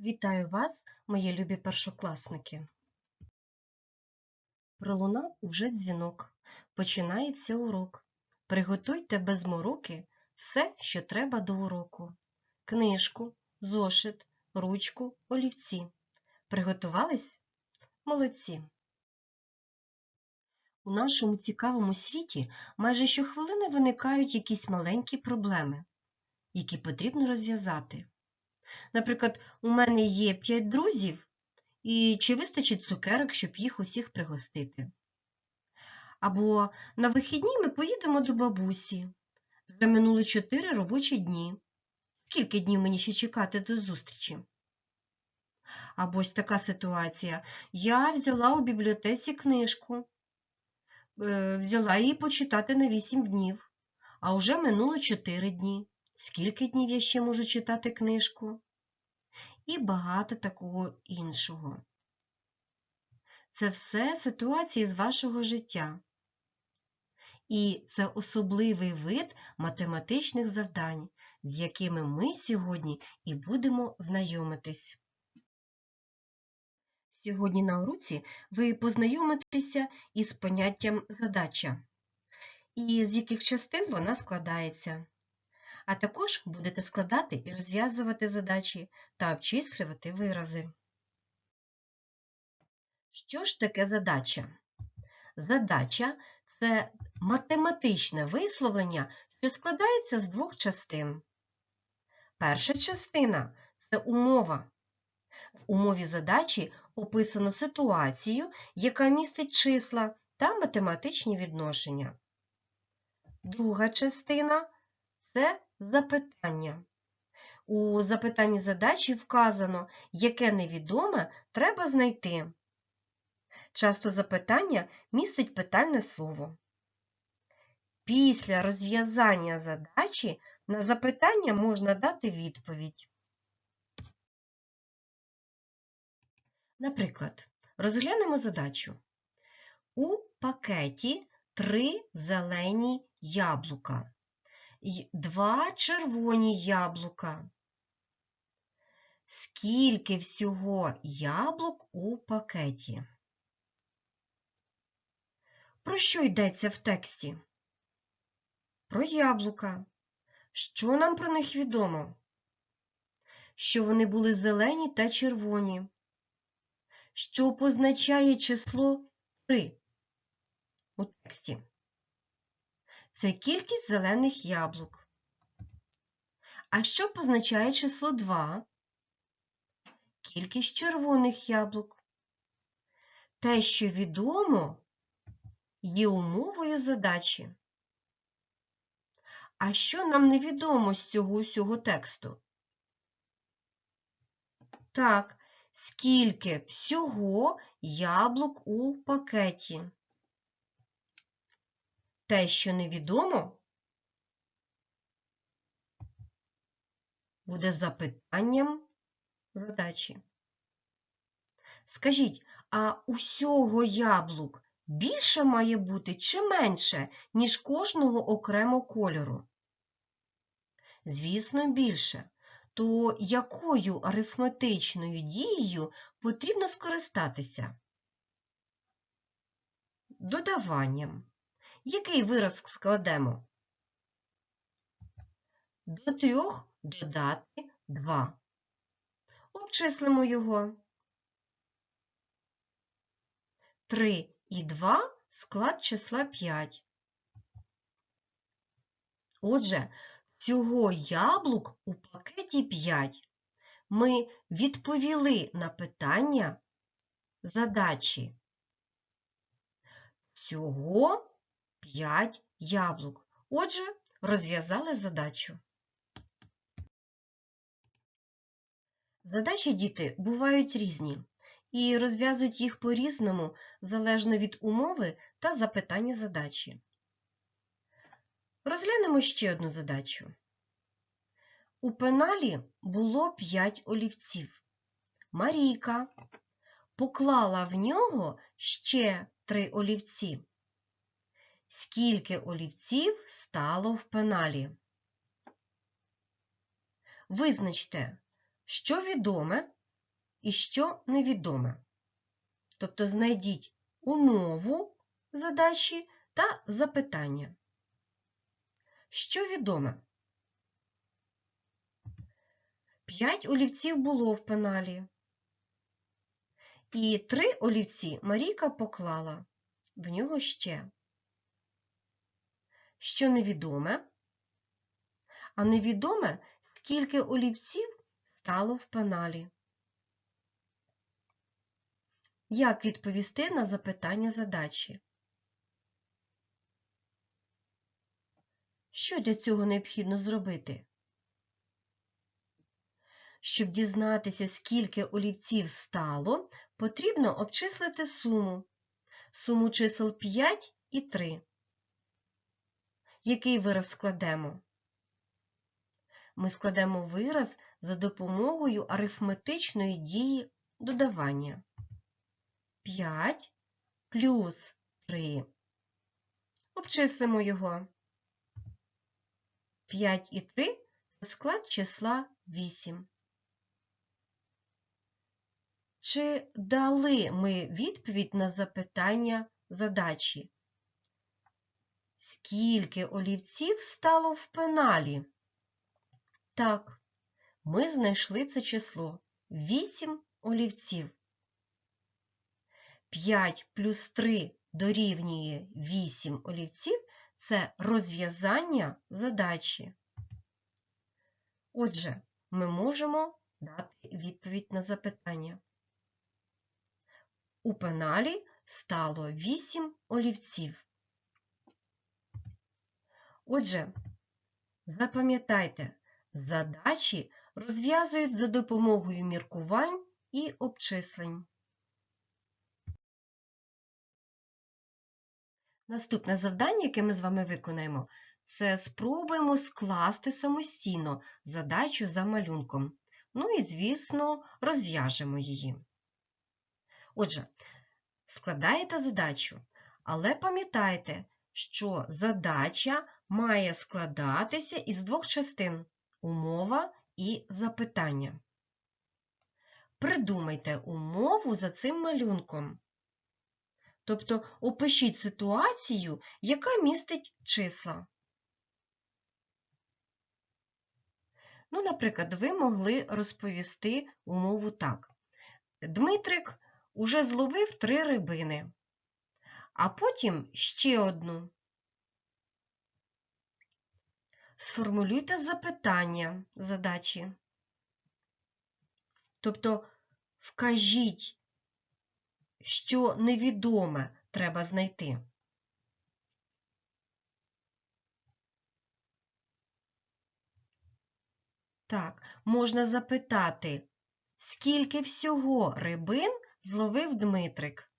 Вітаю вас, мої любі першокласники. Пролунав уже дзвінок. Починається урок. Приготуйте без мороки все, що треба до уроку. Книжку, зошит, ручку, олівці. Приготувались? Молодці! У нашому цікавому світі майже щохвилини виникають якісь маленькі проблеми, які потрібно розв'язати. Наприклад, у мене є п'ять друзів, і чи вистачить цукерок, щоб їх усіх пригостити? Або на вихідні ми поїдемо до бабусі. Вже минули чотири робочі дні. Скільки днів мені ще чекати до зустрічі? Або ось така ситуація. Я взяла у бібліотеці книжку, е, взяла її почитати на вісім днів, а вже минуло чотири дні. Скільки днів я ще можу читати книжку? І багато такого іншого. Це все ситуації з вашого життя. І це особливий вид математичних завдань, з якими ми сьогодні і будемо знайомитись. Сьогодні на уроці ви познайомитеся із поняттям задача, і з яких частин вона складається. А також будете складати і розв'язувати задачі та обчислювати вирази. Що ж таке задача? Задача це математичне висловлення, що складається з двох частин. Перша частина це умова. В умові задачі описано ситуацію, яка містить числа та математичні відношення. Друга частина це запитання. У запитанні задачі вказано, яке невідоме треба знайти. Часто запитання містить питальне слово. Після розв'язання задачі на запитання можна дати відповідь. Наприклад, розглянемо задачу. У пакеті три зелені яблука два червоні яблука. Скільки всього яблук у пакеті? Про що йдеться в тексті? Про яблука. Що нам про них відомо? Що вони були зелені та червоні. Що позначає число 3 у тексті? Це кількість зелених яблук. А що позначає число 2? Кількість червоних яблук. Те, що відомо, є умовою задачі. А що нам невідомо з цього усього тексту? Так, скільки всього яблук у пакеті? Те, що невідомо, буде запитанням задачі. Скажіть, а усього яблук більше має бути чи менше, ніж кожного окремо кольору? Звісно, більше. То якою арифметичною дією потрібно скористатися? Додаванням. Який вираз складемо? До трьох додати 2. Обчислимо його. 3 і 2 склад числа 5. Отже, всього яблук у пакеті 5. Ми відповіли на питання задачі. Всього 5 яблук. Отже, розв'язали задачу. Задачі діти бувають різні і розв'язують їх по-різному залежно від умови та запитання задачі. Розглянемо ще одну задачу. У пеналі було 5 олівців. Марійка поклала в нього ще 3 олівці. Скільки олівців стало в пеналі? Визначте, що відоме і що невідоме. Тобто знайдіть умову задачі та запитання. Що відоме? П'ять олівців було в пеналі. І три олівці Марійка поклала. В нього ще. Що невідоме? А невідоме, скільки олівців стало в пеналі. Як відповісти на запитання задачі? Що для цього необхідно зробити? Щоб дізнатися, скільки олівців стало, потрібно обчислити суму. Суму чисел 5 і 3. Який вираз складемо? Ми складемо вираз за допомогою арифметичної дії додавання. 5 плюс 3. Обчислимо його. 5 і 3 це склад числа 8. Чи дали ми відповідь на запитання задачі? Скільки олівців стало в пеналі? Так, ми знайшли це число 8 олівців. 5 плюс 3 дорівнює 8 олівців це розв'язання задачі. Отже, ми можемо дати відповідь на запитання. У пеналі стало 8 олівців. Отже, запам'ятайте, задачі розв'язують за допомогою міркувань і обчислень. Наступне завдання, яке ми з вами виконаємо, це спробуємо скласти самостійно задачу за малюнком. Ну і, звісно, розв'яжемо її. Отже, складаєте задачу, але пам'ятайте, що задача має складатися із двох частин умова і запитання. Придумайте умову за цим малюнком. Тобто опишіть ситуацію, яка містить числа. Ну, наприклад, ви могли розповісти умову так. Дмитрик уже зловив три рибини, а потім ще одну. Сформулюйте запитання задачі. Тобто вкажіть, що невідоме треба знайти. Так, можна запитати, скільки всього рибин зловив Дмитрик?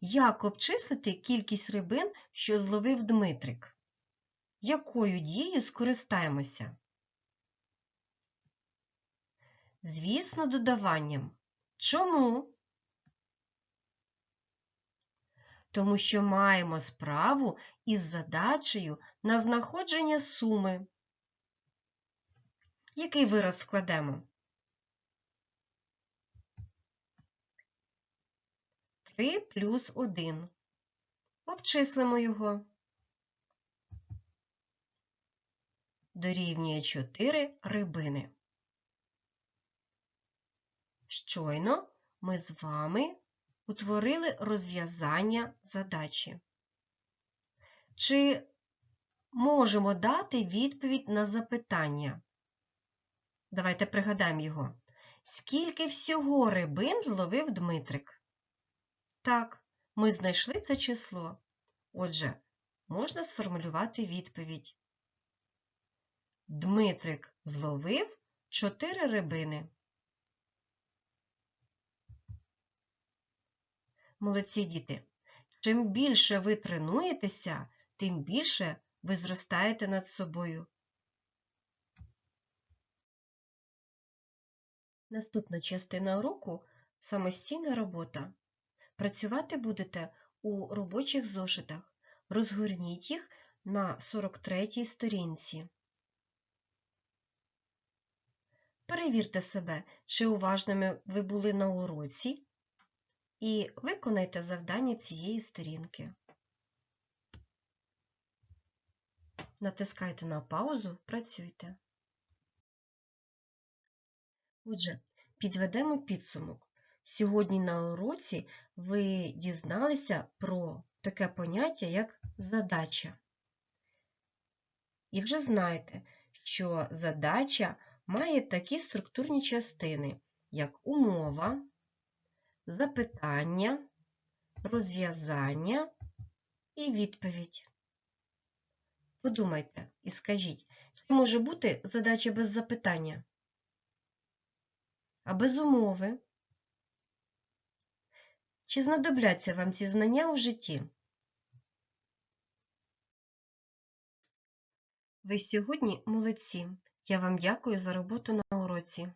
Як обчислити кількість рибин, що зловив Дмитрик? Якою дією скористаємося? Звісно, додаванням. Чому? Тому що маємо справу із задачею на знаходження суми. Який вираз складемо? 3 плюс 1. Обчислимо його. Дорівнює 4 рибини. Щойно ми з вами утворили розв'язання задачі. Чи можемо дати відповідь на запитання? Давайте пригадаємо його. Скільки всього рибин зловив Дмитрик? Так, ми знайшли це число. Отже, можна сформулювати відповідь. Дмитрик зловив 4 рибини. Молодці діти! Чим більше ви тренуєтеся, тим більше ви зростаєте над собою. Наступна частина уроку – самостійна робота. Працювати будете у робочих зошитах. Розгорніть їх на 43-й сторінці. перевірте себе, чи уважними ви були на уроці, і виконайте завдання цієї сторінки. Натискайте на паузу, працюйте. Отже, підведемо підсумок. Сьогодні на уроці ви дізналися про таке поняття, як задача. І вже знаєте, що задача має такі структурні частини, як умова, запитання, розв'язання і відповідь. Подумайте і скажіть, чи може бути задача без запитання? А без умови? Чи знадобляться вам ці знання у житті? Ви сьогодні молодці. Я вам дякую за роботу на уроці.